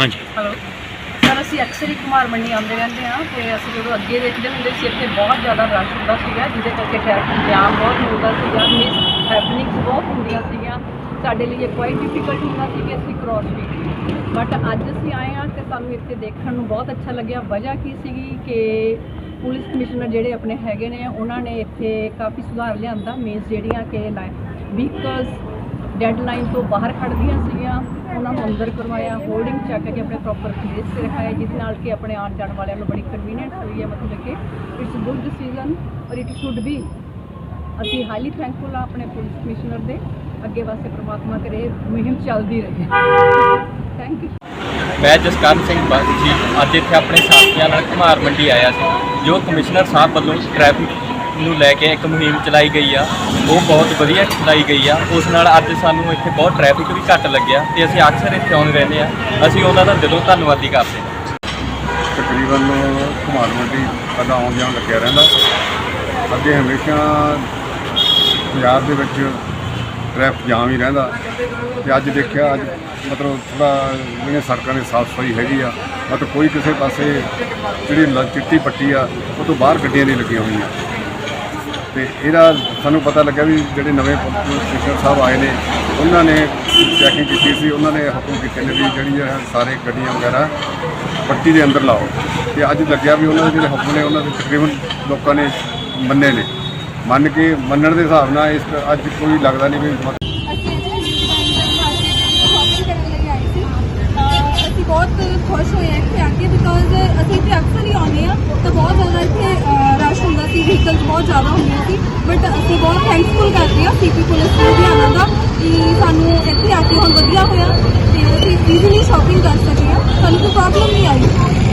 ਹਾਂਜੀ। Hello sir ਅਸੀਂ ਅਕਸਰ ਹੀ ਕੁਮਾਰ ਮੰਡੀ ਆਉਂਦੇ ਰਹਿੰਦੇ ਹਾਂ ਤੇ ਅਸੀਂ ਜਦੋਂ ਅੱਗੇ ਦੇਖਦੇ ਹੁੰਦੇ ਸੀ, ਇੱਥੇ ਬਹੁਤ ਜ਼ਿਆਦਾ ਰਸ਼ ਹੁੰਦਾ ਸੀਗਾ, ਜਿਹਦੇ ਕਰਕੇ ਟ੍ਰੈਫਿਕ ਜਾਮ ਬਹੁਤ ਹੁੰਦਾ ਸੀਗਾ ਮਿਸ ਹੈਪਨਿੰਗਸ ਬਹੁਤ ਹੁੰਦੀਆਂ ਸੀਗੀਆਂ। ਸਾਡੇ ਲਈ ਇਹ ਕੋਈ ਡਿਫਿਕਲਟ ਹੁੰਦਾ ਸੀ ਕਿ ਅਸੀਂ ਕ੍ਰੋਸ ਵੀ ਬਟ ਅੱਜ ਅਸੀਂ ਆਏ ਹਾਂ ਤੇ ਸਾਨੂੰ ਇੱਥੇ ਦੇਖਣ ਨੂੰ ਬਹੁਤ ਅੱਛਾ ਲੱਗਿਆ। ਵਜ੍ਹਾ ਕੀ ਸੀਗੀ ਕਿ ਪੁਲਿਸ ਕਮਿਸ਼ਨਰ ਜਿਹੜੇ ਆਪਣੇ ਹੈਗੇ ਨੇ, ਉਹਨਾਂ ਨੇ ਇੱਥੇ ਕਾਫੀ ਸੁਧਾਰ ਲਿਆਂਦਾ ਮੀਨਸ ਜਿਹੜੀਆਂ ਕਿ ਵਹੀਕਲਸ ਡੈਡਲਾਈਨ ਤੋਂ ਬਾਹਰ ਖੜਦੀਆਂ ਸੀਗੀਆਂ। ਉਹਨਾਂ ਨੂੰ ਅੰਦਰ ਕਰਵਾਇਆ ਹੋਲਡਿੰਗ ਚੱਕ ਕੇ ਆਪਣੇ ਪ੍ਰੋਪਰ ਪਲੇਸ ਤੇ ਰਖਾਇਆ, ਜਿਸ ਨਾਲ ਕਿ ਆਪਣੇ ਆਉਣ ਜਾਣ ਵਾਲਿਆਂ ਨੂੰ ਬੜੀ ਕਨਵੀਨੀਅੰਟ ਹੋਈ ਹੈ। ਮਤਲਬ ਕਿ ਇਟਸ ਗੁੱਡ ਡਿਸੀਜਨ ਔਰ ਇਟ ਸ਼ੁੱਡ ਬੀ ਅਸੀਂ ਹਾਈਲੀ ਥੈਂਕਫੁਲ ਆ ਆਪਣੇ ਪੁਲਿਸ ਕਮਿਸ਼ਨਰ ਦੇ। ਅੱਗੇ ਵਾਸਤੇ ਪ੍ਰਮਾਤਮਾ ਕਰੇ, ਮੁਹਿੰਮ ਚੱਲਦੀ ਰਹੇ। ਥੈਂਕ ਯੂ ਮੈਂ ਜਸਕਰਨ ਸਿੰਘ ਬਾਜੀ ਅੱਜ ਇੱਥੇ ਆਪਣੇ ਸਾਥੀਆਂ ਨਾਲ ਘੁਮਾਰ ਮੰਡੀ ਆਇਆ ਸੀ, ਜੋ ਕਮਿਸ਼ਨਰ ਸਾਹਿਬ ਵੱਲੋਂ ਟ੍ਰੈਫਿਕ ਨੂੰ ਲੈ ਕੇ ਇੱਕ ਮੁਹਿੰਮ ਚਲਾਈ ਗਈ ਆ। ਉਹ ਬਹੁਤ ਵਧੀਆ ਚਲਾਈ ਗਈ ਆ। ਉਸ ਨਾਲ ਅੱਜ ਸਾਨੂੰ ਇੱਥੇ ਬਹੁਤ ਟ੍ਰੈਫਿਕ ਵੀ ਘੱਟ ਲੱਗਿਆ ਤੇ ਅਸੀਂ ਅਕਸਰ ਇੱਥੇ ਆਉਂਦੇ ਰਹਿੰਦੇ ਆ। ਅਸੀਂ ਉਹਨਾਂ ਦਾ ਦਿਲੋਂ ਧੰਨਵਾਦੀ ਕਰਦੇ ਹਾਂ। ਤਕਰੀਬਨ ਘੁਮਾਰ ਮੰਡੀ ਪਹਿਲਾਂ ਆਉਣ ਜਾਣ ਲੱਗਿਆ ਰਹਿੰਦਾ। ਅੱਗੇ ਹਮੇਸ਼ਾ ਪੰਜਾਬ ਦੇ ਵਿੱਚ ਟ੍ਰੈਫਿਕ ਜਾਮ ਹੀ ਰਹਿੰਦਾ। ਤੇ ਅੱਜ ਦੇਖਿਆ, ਅੱਜ ਮਤਲਬ ਥੋੜਾ ਜਿਹੜੀਆਂ ਸੜਕਾਂ ਦੀ ਸਾਫ਼ ਸਫ਼ਾਈ ਹੈਗੀ ਆ, ਮਤਲਬ ਕੋਈ ਕਿਸੇ ਪਾਸੇ ਜਿਹੜੀ ਲ- ਚਿੱਟੀ ਪੱਟੀ ਆ, ਉਹ ਤੋਂ ਬਾਹਰ ਗੱਡੀਆਂ ਨਹੀਂ ਲੱਗੀਆਂ ਹੋਈਆਂ। ਤੇ ਇਹਦਾ ਸਾਨੂੰ ਪਤਾ ਲੱਗਾ ਵੀ ਜਿਹੜੇ ਨਵੇਂ ਕਮਿਸ਼ਨਰ ਸਾਹਿਬ ਆਏ ਨੇ, ਉਹਨਾਂ ਨੇ ਚੈਕਿੰਗ ਕੀਤੀ ਸੀ, ਉਹਨਾਂ ਨੇ ਹੁਕਮ ਕੀਤੇ ਨੇ ਵੀ ਜਿਹੜੀ ਸਾਰੇ ਗੱਡੀਆਂ ਵਗੈਰਾ ਪੱਟੀ ਦੇ ਅੰਦਰ ਲਾਓ। ਤੇ ਅੱਜ ਲੱਗਿਆ ਵੀ ਉਹਨਾਂ ਦੇ ਜਿਹੜੇ ਹੁਕਮ ਨੇ, ਉਹਨਾਂ ਦੇ ਤਕਰੀਬਨ ਲੋਕਾਂ ਨੇ ਮੰਨੇ ਨੇ। ਮੰਨ ਕੇ ਮੰਨਣ ਦੇ ਹਿਸਾਬ ਨਾਲ ਇਸ ਅੱਜ ਕੋਈ ਲੱਗਦਾ ਨਹੀਂ ਵੀ ਅਸੀਂ ਬਹੁਤ ਖੁਸ਼ ਹੋਏ ਹਾਂ ਇੱਥੇ ਆ ਬਿਕੋਜ਼ ਅਸੀਂ ਇੱਥੇ ਅਕਸਰ ਹੀ ਆਉਂਦੇ ਆ ਤਾਂ ਬਹੁਤ ਜ਼ਿਆਦਾ ਇੱਥੇ ਰਸ਼ ਹੁੰਦਾ ਸੀ ਵਹੀਕਲਸ ਬਹੁਤ ਜ਼ਿਆਦਾ ਹੁੰਦੀਆਂ ਸੀ ਬਟ ਅਸੀਂ ਬਹੁਤ ਥੈਂਕਫੁਲ ਕਰਦੇ ਹਾਂ ਸੀਪੀ ਪੁਲਿਸ ਲੁਧਿਆਣਾ ਦਾ ਕਿ ਸਾਨੂੰ ਇੱਥੇ ਆ ਕੇ ਹੁਣ ਵਧੀਆ ਹੋਇਆ ਤੇ ਅਸੀਂ ਈਜ਼ੀਲੀ ਸ਼ਾਪਿੰਗ ਕਰ ਸਕੇ ਹਾਂ, ਸਾਨੂੰ ਕੋਈ ਪ੍ਰੋਬਲਮ ਨਹੀਂ ਆਈ।